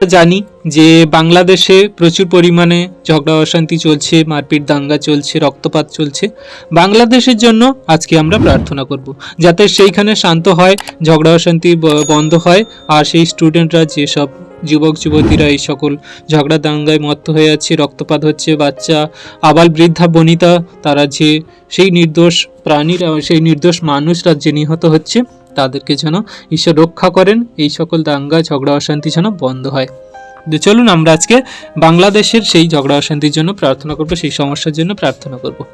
জানি যে বাংলাদেশে প্রচুর পরিমাণে ঝগড়া অশান্তি চলছে, মারপিট দাঙ্গা চলছে, রক্তপাত চলছে। বাংলাদেশের জন্য আজকে আমরা প্রার্থনা করব। যাতে সেইখানে শান্ত হয়, ঝগড়া অশান্তি বন্ধ হয়, আর সেই স্টুডেন্টরা যেসব যুবক, যুবতীরা এই সকল ঝগড়া দাঙ্গায় মত্ত হয়ে যাচ্ছে রক্তপাত হচ্ছে, বাচ্চা আবাল বৃদ্ধা, বনিতা, তারা যে সেই নির্দোষ প্রাণীরা, সেই নির্দোষ মানুষরা যে নিহত হচ্ছে তাদেরকে যেন ঈশ্বর রক্ষা করেন, এই সকল দাঙ্গা, ঝগড়া, অশান্তি যেন বন্ধ হয়। চলুন আমরা আজকে বাংলাদেশের সেই ঝগড়া, অশান্তির জন্য প্রার্থনা করব, সেই সমস্যার জন্য প্রার্থনা করব।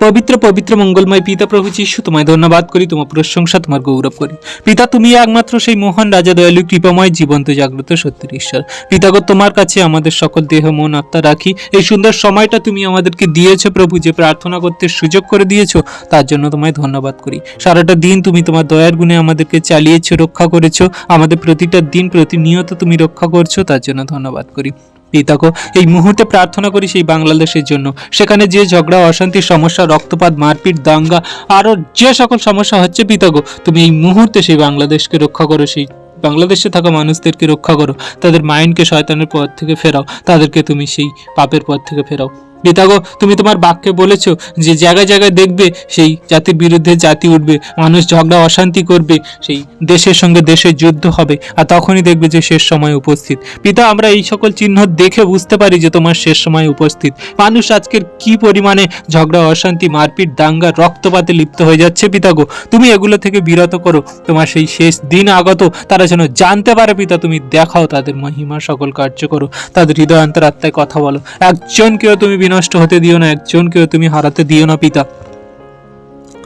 পবিত্র পবিত্র, মঙ্গলময় পিতা প্রভু যিশু, তোমায় ধন্যবাদ করি, তোমার প্রশংসা তোমার গৌরব করি। পিতা, তুমি একমাত্র সেই মহান রাজা, দয়ালু, কৃপাময়, জীবন্ত, জাগ্রত, সত্যের ঈশ্বর। পিতাগো তোমার কাছে আমাদের সকল দেহ, মন, আত্মা রাখি। এই সুন্দর সময়টা তুমি আমাদেরকে দিয়েছ প্রভু, যে প্রার্থনা করতে সুযোগ করে দিয়েছ, তার জন্য তোমায় ধন্যবাদ করি। সারাটা দিন তুমি তোমার দয়ার গুণে আমাদেরকে চালিয়েছো, রক্ষা করেছ। আমাদের প্রতিটা দিন প্রতিনিয়ত তুমি রক্ষা করছ, তার জন্য ধন্যবাদ করি। পিতাকো এই মুহূর্তে প্রার্থনা করি সেই বাংলাদেশের জন্য। সেখানে যে ঝগড়া, অশান্তি, সমস্যা, রক্তপাত, মারপিট, দাঙ্গা আরও যে সকল সমস্যা হচ্ছে পিতাগো, তুমি এই মুহূর্তে সেই বাংলাদেশকে রক্ষা করো, সেই বাংলাদেশে থাকা মানুষদেরকে রক্ষা করো। তাদের মাইন্ডকে শয়তানের পথ থেকে ফেরাও, তাদেরকে তুমি সেই পাপের পথ থেকে ফেরাও। পিতাগো তুমি তোমার বাক্যে বলেছ যে জায়গায় জায়গায় দেখবে সেই জাতির বিরুদ্ধে জাতি উঠবে, মানুষ ঝগড়া, অশান্তি করবে, সেই দেশের সঙ্গে দেশের যুদ্ধ হবে। আর তখনই দেখবে যে শেষ সময় উপস্থিত। পিতা, আমরা এই সকল চিহ্ন দেখে বুঝতে পারি যে তোমার শেষ সময় উপস্থিত। মানুষ আজকের কি পরিমাণে ঝগড়া, অশান্তি, মারপিট, দাঙ্গা, রক্তপাতে লিপ্ত হয়ে যাচ্ছে পিতাগো? তুমি এগুলো থেকে বিরত করো। তোমার সেই শেষ দিন আগত তারা যেন জানতে পারে পিতা, তুমি দেখাও তাদের মহিমা, সকল কার্য করো। তাদের হৃদয় অন্তরাত্মায় কথা বলো। একজনকেও তুমি বিনষ্ট হতে দিও না একজনকেও তুমি হারাতে দিও না, পিতা।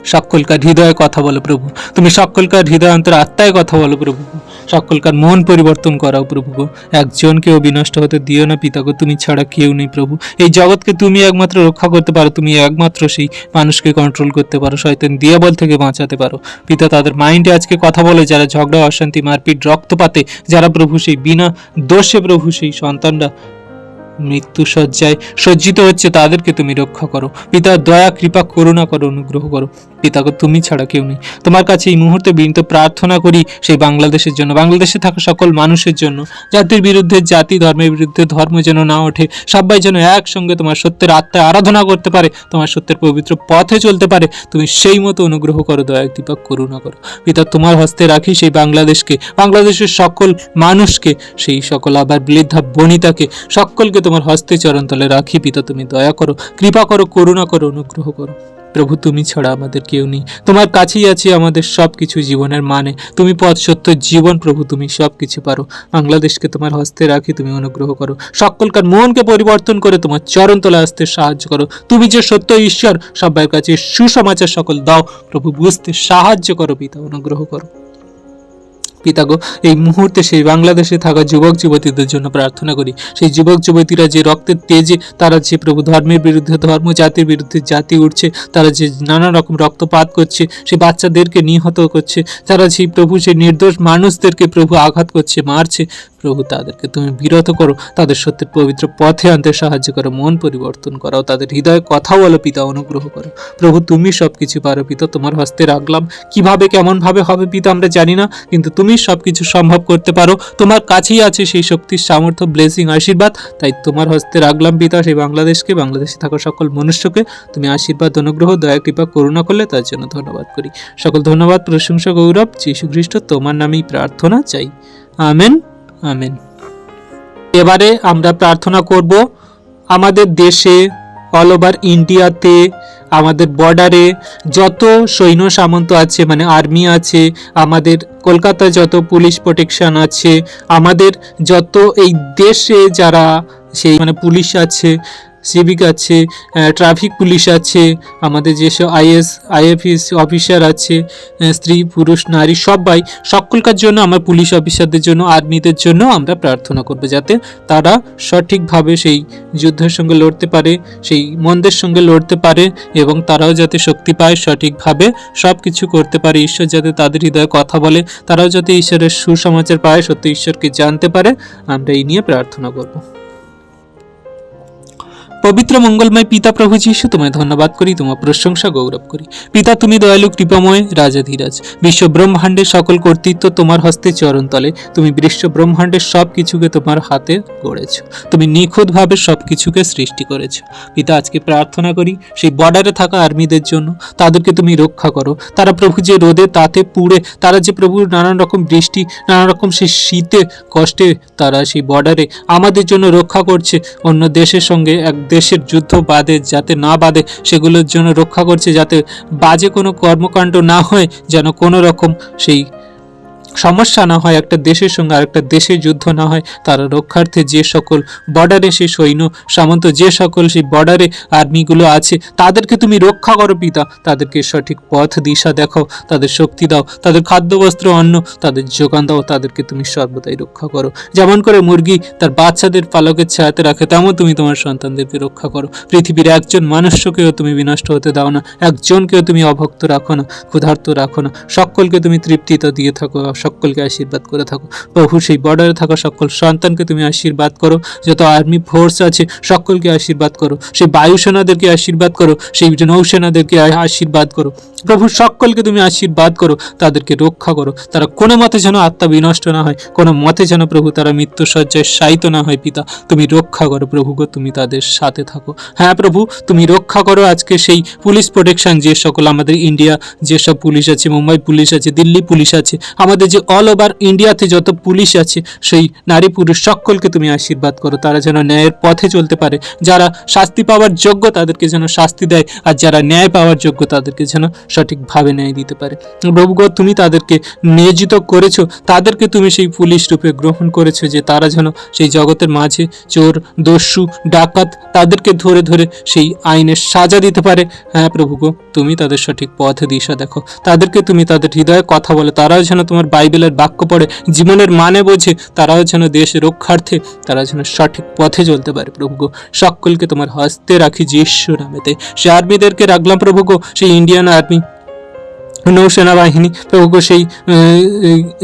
সকলকার হৃদয়ে কথা বলো প্রভু। তুমি সকলকার হৃদয় অন্তর আত্মায় কথা বলো প্রভু। সকলকার মন পরিবর্তন করাও প্রভু গো। একজনকেও বিনষ্ট হতে দিও না, পিতা গো। তুমি ছাড়া কেউ নেই প্রভু। এই জগৎকে তুমি একমাত্র রক্ষা করতে পারো, তুমি একমাত্র সেই মানুষকে কন্ট্রোল করতে পারো, শয়তান দিয়াবল থেকে বাঁচাতে পারো। পিতা, তাদের মাইন্ডে আজকে কথা বলে, যারা ঝগড়া, অশান্তি, মারপিট, রক্তপাতে, যারা প্রভু সেই বিনা দোষে, প্রভু সেই সন্তানরা মৃত্যু সজ্জায় সজ্জিত হচ্ছে তাদেরকে তুমি রক্ষা করো। পিতা দয়া, কৃপা, করুণা করো, অনুগ্রহ করো। পিতাকে তুমি ছাড়া কেউ নেই। তোমার কাছে এই মুহূর্তে বিনীত প্রার্থনা করি সেই বাংলাদেশের জন্য, বাংলাদেশে থাকা সকল মানুষের জন্য, জাতির বিরুদ্ধে, জাতি ধর্মের বিরুদ্ধে, ধর্ম যেন না ওঠে, সবাই যেন একসঙ্গে তোমার সত্যের আত্মায় আরাধনা করতে পারে, তোমার সত্যের পবিত্র পথে চলতে পারে। তুমি সেই মতো অনুগ্রহ করো দয়া কৃপা করুণা করো। পিতা, তোমার হস্তে রাখি সেই বাংলাদেশকে, বাংলাদেশের সকল মানুষকে, সেই সকল আবার বৃদ্ধা বনিতাকে, সকলকে তোমার হস্তে চরণতলে রাখি। পিতা, তুমি দয়া করো, কৃপা করো, করুণা করো, অনুগ্রহ করো। প্রভু, তুমি ছাড়া আমাদের কেউ নেই। তোমার কাছেই আছে আমাদের সব কিছু জীবনের মানে। তুমি পথ, সত্য, জীবন প্রভু, তুমি সব কিছু পারো। বাংলাদেশকে তোমার হস্তে রাখি, তুমি অনুগ্রহ করো। সকলকার মনকে পরিবর্তন করে তোমার চরণ তলায় আসতে সাহায্য করো। তুমি যে সত্য ঈশ্বর সবার কাছে সুসমাচার সকল দাও। প্রভু, বুঝতে সাহায্য করো, পিতা, অনুগ্রহ করো। পিতাগো এই মুহূর্তে সেই বাংলাদেশে থাকা যুবক যুবতীদের জন্য প্রার্থনা করি। সেই যুবক যুবতীরা যে রক্তের তেজে, তারা যে প্রভু ধর্মের বিরুদ্ধে, ধর্ম জাতির বিরুদ্ধে জাতি উঠছে, তারা যে নানা রকম রক্তপাত করছে সেই বাচ্চাদেরকে নিহত করছে, তারা সেই প্রভু, সেই নির্দোষ মানুষদেরকে প্রভু আঘাত করছে, মারছে। প্রভু, তাদেরকে তুমি বিরত করো, তাদের সত্যের পবিত্র পথে আনতে সাহায্য করো, মন পরিবর্তন করাও তাদের হৃদয়ে কথা বলো, পিতা, অনুগ্রহ করো। প্রভু, তুমি সব কিছু পারো, পিতা, তোমার হস্তে রাখলাম। কীভাবে কেমন ভাবে হবে, পিতা, আমরা জানি না, কিন্তু তুমি সব কিছু সম্ভব করতে পারো। তোমার কাছেই আছে সেই শক্তির সামর্থ্য ব্লেসিং আশীর্বাদ। তাই তোমার হস্তে রাখলাম পিতা সেই বাংলাদেশকে, বাংলাদেশে থাকা সকল মনুষ্যকে। তুমি আশীর্বাদ, অনুগ্রহ, দয়া, কৃপা, করুণা করলে তার জন্য ধন্যবাদ করি। সকল ধন্যবাদ, প্রশংসা, গৌরব যীশু খ্রিস্ট তোমার নামেই প্রার্থনা চাই। Amen amen. এবারে আমরা প্রার্থনা করব আমাদের দেশে অল ওভার ইন্ডিয়াতে আমাদের বর্ডারে যত সৈন্য সামন্ত আছে মানে আর্মি আছে, আমাদের কলকাতায় যত পুলিশ প্রোটেকশন আছে, আমাদের যত এই দেশে যারা সেই মানে পুলিশ আছে সিভিক আছে ট্রাফিক পুলিশ আছে, আমাদের যেসব আইএস, আইএফএস অফিসার আছে স্ত্রী, পুরুষ, নারী, সবাই, সকলকার জন্য আমার পুলিশ অফিসারদের জন্য, আর্মিদের জন্য আমরা প্রার্থনা করব যাতে তারা সঠিকভাবে সেই যুদ্ধের সঙ্গে লড়তে পারে, সেই মন্দের সঙ্গে লড়তে পারে এবং তারাও যাতে শক্তি পায়, সঠিকভাবে সব কিছু করতে পারে, ঈশ্বর যাতে তাদের হৃদয়ে কথা বলে, তারাও যাতে ঈশ্বরের সুসমাচার পায়, সত্য ঈশ্বরকে জানতে পারে, আমরা এই নিয়ে প্রার্থনা করব। পবিত্র মঙ্গলময় পিতা প্রভু যীশু, তোমায় ধন্যবাদ করি, তোমার প্রশংসা গৌরব করি। পিতা, তুমি দয়ালু, কৃপাময় রাজাধীরাজ। বিশ্ব ব্রহ্মাণ্ডের সকল কর্তৃত্ব তোমার হস্তে চরণতলে। তুমি বিশ্ব ব্রহ্মাণ্ডের সব কিছুকে তোমার হাতে গড়েছো। তুমি নিখুঁতভাবে সব কিছুকে সৃষ্টি করেছ। পিতা, আজকে প্রার্থনা করি, সেই বর্ডারে থাকা আর্মিদের জন্য। তাদেরকে তুমি রক্ষা করো। তারা প্রভু যে রোদে, তাতে পুড়ে, তারা যে প্রভুর নানান রকম বৃষ্টি নানা রকম সেই শীতে, কষ্টে তারা সেই বর্ডারে আমাদের জন্য রক্ষা করছে। অন্য দেশের সঙ্গে এক দেশের যুদ্ধ বাদে যাতে না বাদে সেগুলোর জন্য রক্ষা করছে, যাতে বাজে কোনো কর্মকাণ্ড না হয়, যেন কোনো রকম সেই সমস্যা না হয়, একটা দেশের সঙ্গে আরেকটা দেশের যুদ্ধ না হয়, তারা রক্ষার্থে যে সকল বর্ডারে সেই সৈন্য, সামন্ত যে সকল সেই বর্ডারে আর্মিগুলো আছে, তাদেরকে তুমি রক্ষা করো পিতা। তাদেরকে সঠিক পথ, দিশা দেখো তাদের শক্তি দাও, তাদের খাদ্য, বস্ত্র, অন্ন, তাদের যোগান দাও, তাদেরকে তুমি সর্বদাই রক্ষা করো। যেমন করে মুরগি তার বাচ্চাদের পালকের ছায়াতে রাখে, তেমন তুমি তোমার সন্তানদেরকে রক্ষা করো। পৃথিবীর একজন মানুষকেও তুমি বিনষ্ট হতে দাও না, একজনকেও তুমি অভক্ত রাখো না, ক্ষুধার্ত রাখো না, সকলকে তুমি তৃপ্তিতা দিয়ে থাকো সকলকে আশীর্বাদ করে থাকো। প্রভু, সেই বর্ডারে থাকা সকল সন্তানকে তুমি আশীর্বাদ করো। যত আর্মি ফোর্স আছে, সকলকে আশীর্বাদ করো। সেই বায়ুসেনাদেরকে আশীর্বাদ করো, সেই নৌসেনাদেরকে আশীর্বাদ করো। প্রভু, সকলকে তুমি আশীর্বাদ করো, তাদেরকে রক্ষা করো। তারা কোনো মতে যেন আত্মা বিনষ্ট না হয়, কোনো মতে যেন প্রভু তারা মৃত্যু সজ্জায় শায়িত না হয়, পিতা। তুমি রক্ষা করো প্রভু গো, তুমি তাদের সাথে থাকো। হ্যাঁ প্রভু, তুমি রক্ষা করো আজকে সেই পুলিশ প্রোটেকশন যে সকল আমাদের ইন্ডিয়া যেসব পুলিশ আছে, মুম্বাই পুলিশ আছে, দিল্লি পুলিশ আছে, আমাদের যে অল ওভার ইন্ডিয়াতে যত পুলিশ আছে সেই নারী পুরুষ সকলকে তুমি আশীর্বাদ করো। তারা যেন ন্যায়ের পথে চলতে পারে। যারা শাস্তি পাওয়ার যোগ্য তাদেরকে যেন শাস্তি দেয় আর যারা ন্যায় পাওয়ার যোগ্য তাদেরকে যেন সঠিকভাবে ন্যায় দিতে পারে। প্রভু গো, তুমি তাদেরকে নিয়োজিত করেছ। তাদেরকে তুমি সেই পুলিশ রূপে গ্রহণ করেছ যে তারা যেন সেই জগতের মাঝে চোর দস্যু ডাকাত তাদেরকে ধরে ধরে সেই আইনের সাজা দিতে পারে। হ্যাঁ প্রভু গো তুমি তাদের সঠিক পথ দিশা দেখো। তাদেরকে তুমি তাদের হৃদয়ে কথা বলে। তারাও যেন তোমার বাইবেলের বাক্য পড়ে জীবনের মানে বোঝে, তারাও যেন দেশ রক্ষার্থে, তারা যেন সঠিক পথে চলতে পারে। প্রভু গো, সকলকে তোমার হস্তে রাখি, যীশু নামেতে। সে আর্মিদেরকে রাখলাম প্রভু গো সেই ইন্ডিয়ান আর্মি। নৌসেনা বাহিনী প্রভু সেই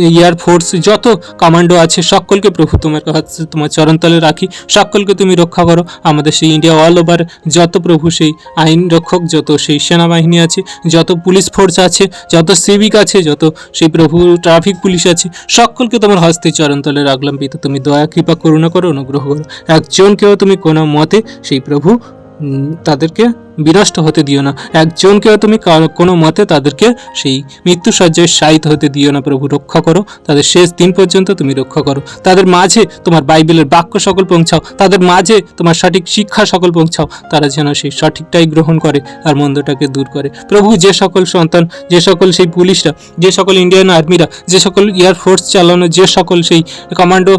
এয়ার ফোর্স যত কমান্ডো আছে, সকলকে প্রভু তোমার কাছে তোমার চরণতলে রাখি। সকলকে তুমি রক্ষা করো। আমাদের সেই ইন্ডিয়া অল ওভার যত প্রভু সেই আইন রক্ষক, যত সেই সেনাবাহিনী আছে, যত পুলিশ ফোর্স আছে, যত সিভিক আছে, যত সেই প্রভু ট্রাফিক পুলিশ আছে, সকলকে তোমার হস্তে চরণতলে রাখলাম পিতা তুমি দয়া, কৃপা, করুণা করো, অনুগ্রহ করো। একজনকেও তুমি কোনো মতে সেই প্রভু তাদেরকে বিনষ্ট হতে দিও না। একজনকেও তুমি কোনো মতে তাদেরকে সেই মৃত্যু সজ্জায় শায়িত হতে দিও না, প্রভু। রক্ষা করো। তাদের শেষ দিন পর্যন্ত তুমি রক্ষা করো। তাদের মাঝে তোমার বাইবেলের বাক্য সকল পৌঁছাও। তাদের মাঝে তোমার সঠিক শিক্ষা সকল পৌঁছাও। তারা যেন সেই সঠিকটাই গ্রহণ করে আর মন্দটাকে দূর করে। প্রভু, যে সকল সন্তান, যে সকল সেই পুলিশরা, যে সকল ইন্ডিয়ান আর্মিরা, যে সকল এয়ার ফোর্স চালানো, যে সকল সেই কমান্ডো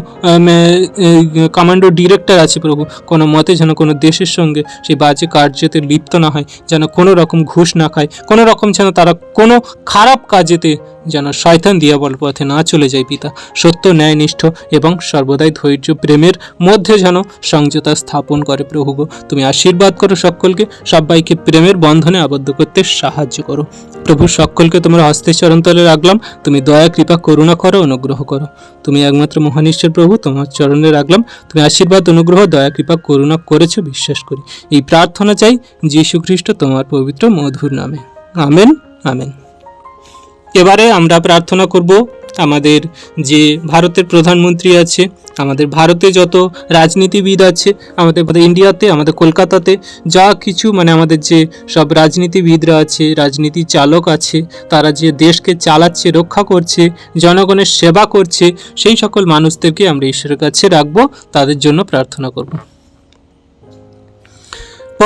কমান্ডো ডিরেক্টর আছে প্রভু, কোনো মতে যেন কোনো দেশের সঙ্গে সেই বাজে কার্যতে লিপ্ত না হয়, যেন কোনো রকম ঘুষ না খায়, কোনো রকম যেন তারা কোনো খারাপ কাজেতে যেন শয়তান দিয়াবল পথে না চলে যায় পিতা। সত্য, ন্যায়নিষ্ঠ এবং সর্বদাই ধৈর্য, প্রেমের মধ্যে যেন সংযতা স্থাপন করে প্রভু তুমি আশীর্বাদ করো সকলকে, সবাইকে প্রেমের বন্ধনে আবদ্ধ করতে সাহায্য করো। প্রভু, সকলকে তোমার হস্তে চরণতলে রাখলাম, তুমি দয়া, কৃপা, করুণা করো, অনুগ্রহ করো। তুমি একমাত্র মহানিশ্বর প্রভু, তোমার চরণে রাখলাম, তুমি আশীর্বাদ, অনুগ্রহ, দয়া, কৃপা, করুণা করেছ, বিশ্বাস করি। এই প্রার্থনা চাই যীশু খ্রিস্ট তোমার পবিত্র মধুর নামে। Amen amen. এবারে আমরা প্রার্থনা করব, আমাদের যে ভারতের প্রধানমন্ত্রী আছে, আমাদের ভারতে যত রাজনীতিবিদ আছে, আমাদের ইন্ডিয়াতে, আমাদের কলকাতাতে, যা কিছু মানে আমাদের যে সব রাজনীতিবিদরা আছে, রাজনীতি চালক আছে, তারা যে দেশকে চালাচ্ছে, রক্ষা করছে, জনগণের সেবা করছে, সেই সকল মানুষদেরকে আমরা ঈশ্বরের কাছে রাখব, তাদের জন্য প্রার্থনা করব।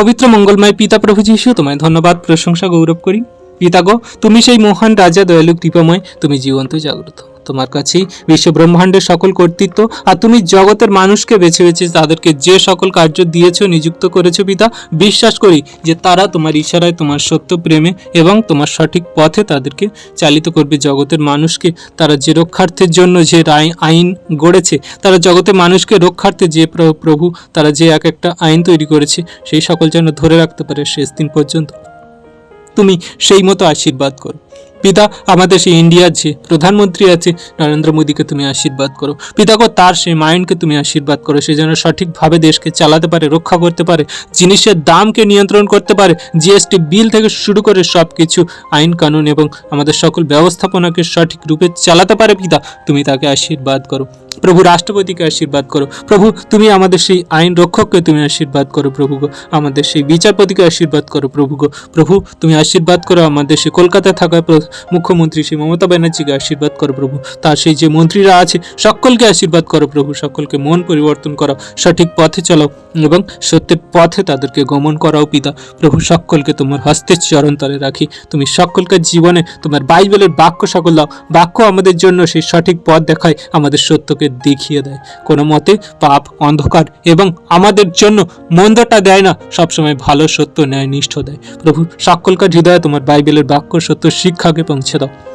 পবিত্র মঙ্গলময় পিতা প্রভু যীশু, তোমায় ধন্যবাদ, প্রশংসা, গৌরব করি। পিতা গো তুমি সেই মহান রাজা, দয়ালু, কৃপাময়, তুমি জীবন্ত, জাগ্রত। তোমার কাছেই বিশ্ব ব্রহ্মাণ্ডের সকল কর্তৃত্ব আর তুমি জগতের মানুষকে বেছে বেছে তাদেরকে যে সকল কার্য দিয়েছ, নিযুক্ত করেছ পিতা, বিশ্বাস করি যে তারা তোমার ইশারায়, তোমার সত্য প্রেমে এবং তোমার সঠিক পথে তাদেরকে চালিত করবে। জগতের মানুষকে তারা যে রক্ষার্থের জন্য যে আইন গড়েছে, তারা জগতের মানুষকে রক্ষার্থে যে প্রভু, তারা যে এক একটা আইন তৈরি করেছে, সেই সকল যেন ধরে রাখতে পারে শেষ দিন পর্যন্ত। তুমি সেই মতো আশীর্বাদ করো। পিতা আমাদের সেই ইন্ডিয়ার যে প্রধানমন্ত্রী আছে, নরেন্দ্র মোদীকে তুমি আশীর্বাদ করো। পিতা গো, তার সেই মাইন্ডকে তুমি আশীর্বাদ করো, সে যেন সঠিকভাবে দেশকে চালাতে পারে, রক্ষা করতে পারে, জিনিসের দামকে নিয়ন্ত্রণ করতে পারে জিএসটি বিল থেকে শুরু করে সব কিছু আইন কানুন এবং আমাদের সকল ব্যবস্থাপনাকে সঠিক রূপে চালাতে পারে পিতা, তুমি তাকে আশীর্বাদ করো। প্রভু রাষ্ট্রপতিকে আশীর্বাদ করো। প্রভু, তুমি আমাদের সেই আইন রক্ষককে তুমি আশীর্বাদ করো প্রভু গো। আমাদের সেই বিচারপতিকে আশীর্বাদ করো প্রভু গো। প্রভু, তুমি আশীর্বাদ করো আমাদের সেই কলকাতায় থাকা মুখ্যমন্ত্রী সেই মমতা ব্যানার্জিকে আশীর্বাদ করো প্রভু। তার সেই যে মন্ত্রীরা আছে, সকলকে আশীর্বাদ করো প্রভু। সকলকে মন পরিবর্তন করো, সঠিক পথে চলাও এবং সত্যের পথে তাদেরকে গমন করাও পিতা। প্রভু, সকলকে তোমার হস্তের চরণতলে রাখি। তুমি সকলকে জীবনে তোমার বাইবেলের বাক্য সকল দাও। বাক্য আমাদের জন্য সেই সঠিক পথ দেখায়, আমাদের সত্যকে দেখিয়ে দেয়। কোনো মতে পাপ, অন্ধকার এবং আমাদের জন্য মন্দটা দেয় না, সবসময় ভালো সত্য ন্যায় নিষ্ঠ দেয়। প্রভু, সকলকার হৃদয়ে তোমার বাইবেলের বাক্য সত্য 심각하게 방치하다.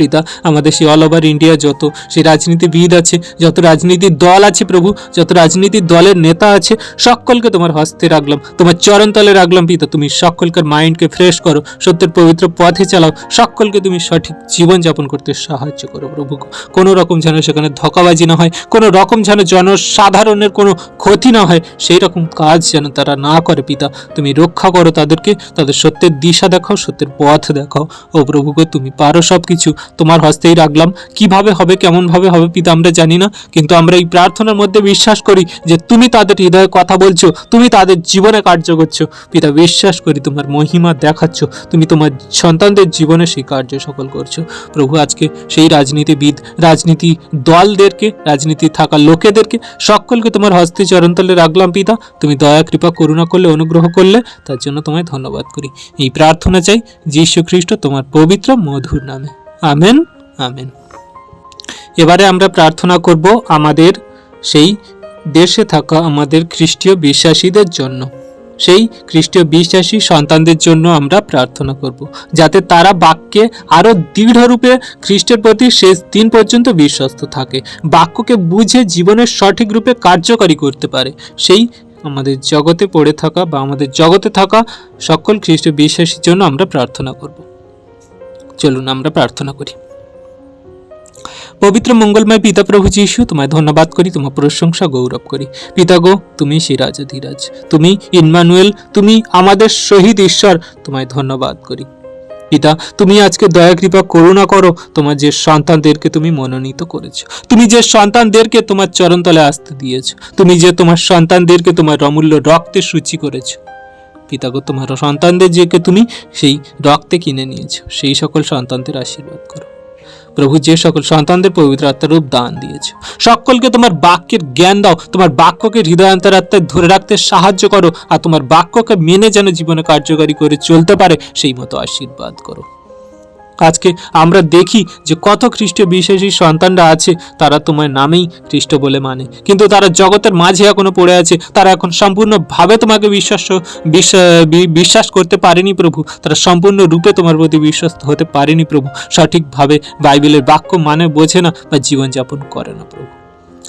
পিতা আমাদের সেই অল ওভার ইন্ডিয়া যত সেই রাজনীতিবিদ আছে, যত রাজনীতির দল আছে প্রভু, যত রাজনীতির দলের নেতা আছে, সকলকে তোমার হস্তে রাখলাম, তোমার চরণতলে রাখলাম পিতা, তুমি সকলকার মাইন্ডকে ফ্রেশ করো, সত্যের পবিত্র পথে চালাও, সকলকে তুমি সঠিক জীবনযাপন করতে সাহায্য করো প্রভু কোনো রকম যেন সেখানে ধোকাবাজি না হয়, কোনো রকম যেন জনসাধারণের কোনো ক্ষতি না হয় সেই রকম কাজ যেন তারা না করে পিতা, তুমি রক্ষা করো তাদেরকে, তাদের সত্যের দিশা দেখাও, সত্যের পথ দেখাও। ও প্রভুকে তুমি পারো সব কিছু তোমার হস্তেই রাখলাম। কীভাবে হবে কেমন ভাবে হবে পিতা, আমরা জানি না। কিন্তু আমরা এই প্রার্থনার মধ্যে বিশ্বাস করি যে তুমি তাদের হৃদয়ে কথা বলছো, তুমি তাদের জীবনে কার্য করছ। পিতা, বিশ্বাস করি তোমার মহিমা দেখাচ্ছ, তুমি তোমার সন্তানদের জীবনে সেই কার্য সকল করছ। প্রভু, আজকে সেই রাজনীতিবিদ, রাজনীতি দলদেরকে, রাজনীতি থাকা লোকেদেরকে, সকলকে তোমার হস্তে চরণতলে রাখলাম পিতা। তুমি দয়া, কৃপা, করুণা করলে, অনুগ্রহ করলে, তার জন্য তোমায় ধন্যবাদ করি। এই প্রার্থনা চাই যীশু খ্রিস্ট তোমার পবিত্র, মধুর নামে। আমেন। আমেন। এবারে আমরা প্রার্থনা করব আমাদের সেই দেশে থাকা আমাদের খ্রিস্টীয় বিশ্বাসীদের জন্য। সেই খ্রিস্টীয় বিশ্বাসী সন্তানদের জন্য আমরা প্রার্থনা করব যাতে তারা বাক্যে আরও দৃঢ়রূপে খ্রিস্টের প্রতি শেষ দিন পর্যন্ত বিশ্বস্ত থাকে বাক্যকে বুঝে জীবনের সঠিক রূপে কার্যকারী করতে পারে। সেই আমাদের জগতে পড়ে থাকা বা আমাদের জগতে থাকা সকল খ্রিস্ট বিশ্বাসীর জন্য আমরা প্রার্থনা করব। চলুন আমরা প্রার্থনা করি। পবিত্র মঙ্গলময় পিতা প্রভু যিশু, তোমায় ধন্যবাদ করি তোমার প্রশংসা গৌরব করি। পিতা গো, তুমি সিরাজ ধীরাজ, তুমি ইনমানুয়েল তুমি আমাদের শহীদ ঈশ্বর, তোমায় ধন্যবাদ করি। পিতা, তুমি আজকে দয়া, কৃপা, করুণা করো, তোমার যে সন্তানদেরকে তুমি মনোনীত করেছ। তুমি যে সন্তানদেরকে তোমার চরণতলে আসতে দিয়েছ, তুমি যে তোমার সন্তানদেরকে তোমার অমূল্য রক্তে সূচি করেছ পিতাগো তোমার সন্তানদের যে তুমি সেই রক্তে কিনে নিয়েছো, সেই সকল সন্তানদের আশীর্বাদ করো। প্রভু যে সকল সন্তানদের পবিত্র আত্মার রূপ দান দিয়েছ, সকলকে তোমার বাক্যের জ্ঞান দাও, তোমার বাক্যকে হৃদয়ান্তর আত্মায় ধরে রাখতে সাহায্য করো, আর তোমার বাক্যকে মেনে যেন জীবনে কার্যকারী করে চলতে পারে, সেই মতো আশীর্বাদ করো। আজকে আমরা দেখি যে কত খ্রিস্টীয় বিশ্বাসী সন্তানরা আছে, তারা তোমার নামেই খ্রিস্ট বলে মানে। কিন্তু তারা জগতের মাঝে এখনও পড়ে আছে, তারা এখন সম্পূর্ণভাবে তোমাকে বিশ্বাস বিশ্বাস করতে পারেনি প্রভু। তারা সম্পূর্ণ রূপে তোমার প্রতি বিশ্বস্ত হতে পারেনি প্রভু। সঠিকভাবে বাইবেলের বাক্য মানে বোঝে না বা জীবনযাপন করে না প্রভু।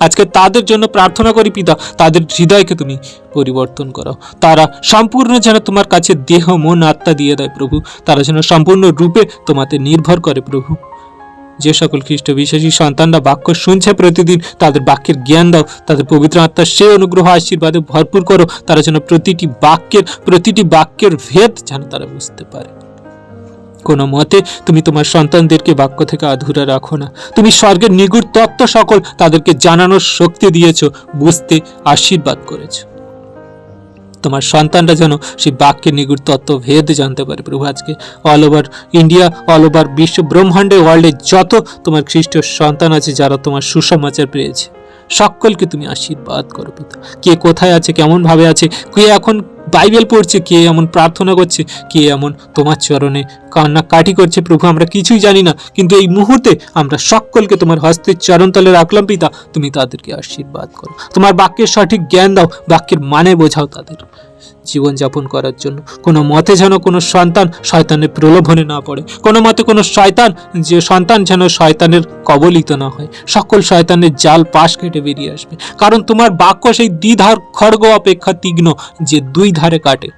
আজকে তাদের জন্য প্রার্থনা করি পিতা, তাদের হৃদয়কে তুমি পরিবর্তন করো। তারা সম্পূর্ণ যেন তোমার কাছে দেহ, মন, আত্মা দিয়ে দেয় প্রভু। তারা যেন সম্পূর্ণ রূপে তোমাতে নির্ভর করে প্রভু। যে সকল খ্রিস্ট বিশ্বাসী সন্তানরা বাক্য শুনছে প্রতিদিন, তাদের বাক্যের জ্ঞান দাও, তাদের পবিত্র আত্মার সে অনুগ্রহ আশীর্বাদে ভরপুর করো। তারা যেন প্রতিটি বাক্যের প্রতিটি বাক্যের ভেদ যেন তারা বুঝতে পারে। কোনো মতে তুমি তোমার সন্তানদেরকে বাক্য থেকে আধুরা রাখো না। তুমি স্বর্গের নিগুড় তত্ত্ব সকল তাদেরকে জানানোর শক্তি দিয়েছ, বুঝতে আশীর্বাদ করেছ। তোমার সন্তানরা যেন সেই বাক্যের নিগুড় তত্ত্ব ভেদ জানতে পারে। প্রভু, আজকে all over India all over বিশ্ব ব্রহ্মাণ্ডে ওয়ার্ল্ডে যত তোমার খ্রিস্টীয় সন্তান আছে, যারা তোমার সুসমাচার পেয়েছে সকলকে তুমি আশীর্বাদ করো পিতা। কে কোথায় আছে, কেমন ভাবে আছে, কে এখন বাইবেল পড়ছে, কে এমন প্রার্থনা করছে, কে এমন তোমার চরণে কান্না কাটি করছে, প্রভু, আমরা কিছুই জানি না, কিন্তু এই মুহূর্তে আমরা সকলকে তোমার হস্তের চরণতলে রাখলাম পিতা, তুমি তাদেরকে আশীর্বাদ করো। তোমার বাক্যের সঠিক জ্ঞান দাও, বাক্যের মানে বোঝাও তাদের। জীবনযাপন করার জন্য। কোনো মতে যেন কোনো সন্তান শয়তানের প্রলোভনে না পড়ে। কোনো মতে কোনো শয়তান, যে সন্তান যেন শয়তানের কবলিত না হয়। সকল শয়তানের জাল পাশ কেটে বেরিয়ে আসবে। কারণ তোমার বাক্য সেই দ্বিধার খড়গ অপেক্ষা তীক্ষ্ণ, যে দুই ধারে কাটে।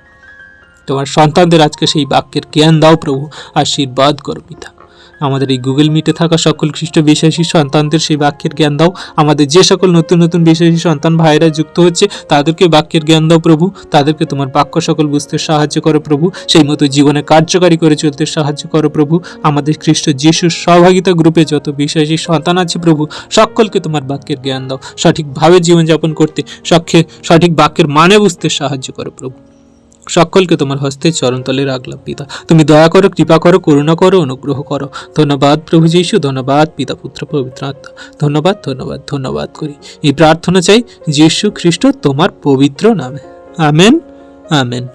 তোমার সন্তানদের আজকে সেই বাক্যের জ্ঞান দাও প্রভু। আশীর্বাদ করো পিতা। আমাদের এই গুগল মিটে থাকা সকল খ্রিস্ট বিশ্বাসী সন্তানদের সেই বাক্যের জ্ঞান দাও। আমাদের যে সকল নতুন নতুন বিশ্বাসী সন্তান ভাইরা যুক্ত হচ্ছে, তাদেরকে বাক্যের জ্ঞান দাও প্রভু। তাদেরকে তোমার বাক্য সকল বুঝতে সাহায্য করো প্রভু। সেই মতো জীবনে কার্যকারী করে চলতে সাহায্য করো প্রভু। আমাদের খ্রিস্ট যিশুর সহভাগিতা গ্রুপে যত বিশ্বাসী সন্তান আছে প্রভু, সকলকে তোমার বাক্যের জ্ঞান দাও। সঠিকভাবে জীবনযাপন করতে সক্ষে সঠিক বাক্যের মানে বুঝতে সাহায্য করো প্রভু। সকলকে তোমার হস্তে চরণতলে রাখলাম, পিতা। তুমি দয়া করো, কৃপা করো, করুণা করো, অনুগ্রহ করো। ধন্যবাদ প্রভু যীশু, ধন্যবাদ পিতা, পুত্র, পবিত্র আত্মা। ধন্যবাদ ধন্যবাদ ধন্যবাদ করি। এই প্রার্থনা চাই যীশু খ্রিস্ট তোমার পবিত্র নামে। Amen amen.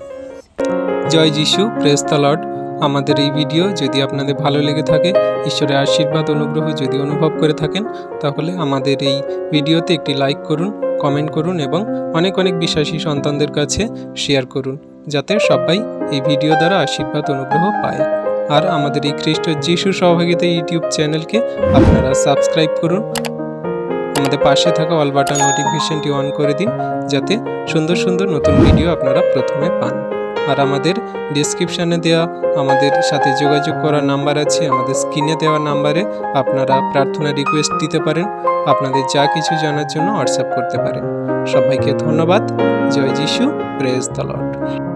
জয় যিশু, প্রেস লর্ড। আমাদের এই ভিডিও যদি আপনাদের ভালো লেগে থাকে, ঈশ্বরের আশীর্বাদ, অনুগ্রহ যদি অনুভব করে থাকেন, তাহলে আমাদের এই ভিডিওতে একটি লাইক করুন, কমেন্ট করুন এবং অনেক অনেক বিশ্বাসী সন্তানদের কাছে শেয়ার করুন। যাতে সবাই এই ভিডিও দ্বারা আশীর্বাদ, অনুগ্রহ পায়। আর আমাদের এই খ্রিস্ট যিশু সহভাগিতা ইউটিউব চ্যানেলকে আপনারা সাবস্ক্রাইব করুন। আমাদের পাশে থাকা অল বাটন নোটিফিকেশনটি অন করে দিন, যাতে সুন্দর সুন্দর নতুন ভিডিও আপনারা প্রথমে পান। আর আমাদের ডিসক্রিপশানে দেওয়া আমাদের সাথে যোগাযোগ করার নাম্বার আছে, আমাদের স্ক্রিনে দেওয়া নাম্বারে আপনারা প্রার্থনা রিকোয়েস্ট দিতে পারেন। আপনাদের যা কিছু জানার জন্য হোয়াটসঅ্যাপ করতে পারেন। সবাইকে ধন্যবাদ। জয় যিশু। Praise the lord.